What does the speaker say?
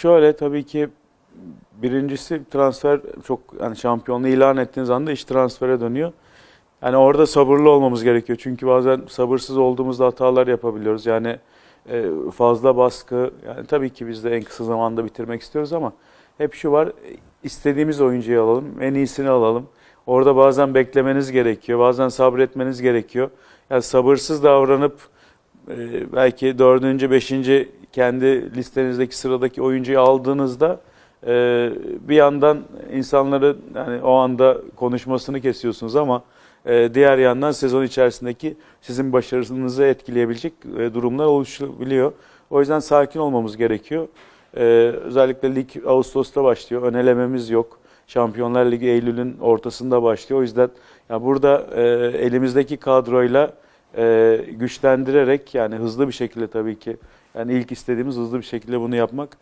şöyle tabii ki birincisi transfer çok yani şampiyonluğu ilan ettiğiniz anda iş transfere dönüyor. Yani orada sabırlı olmamız gerekiyor. Çünkü bazen sabırsız olduğumuzda hatalar yapabiliyoruz. Yani e, fazla baskı yani tabii ki biz de en kısa zamanda bitirmek istiyoruz ama hep şu var istediğimiz oyuncuyu alalım, en iyisini alalım. Orada bazen beklemeniz gerekiyor, bazen sabretmeniz gerekiyor. Yani sabırsız davranıp e, belki dördüncü, beşinci kendi listenizdeki sıradaki oyuncuyu aldığınızda e, bir yandan insanları yani o anda konuşmasını kesiyorsunuz ama e, diğer yandan sezon içerisindeki sizin başarınızı etkileyebilecek e, durumlar oluşabiliyor. O yüzden sakin olmamız gerekiyor. E, özellikle lig Ağustos'ta başlıyor. Önelememiz yok. Şampiyonlar Ligi Eylül'ün ortasında başlıyor. O yüzden ya burada e, elimizdeki kadroyla e, güçlendirerek yani hızlı bir şekilde tabii ki yani ilk istediğimiz hızlı bir şekilde bunu yapmak.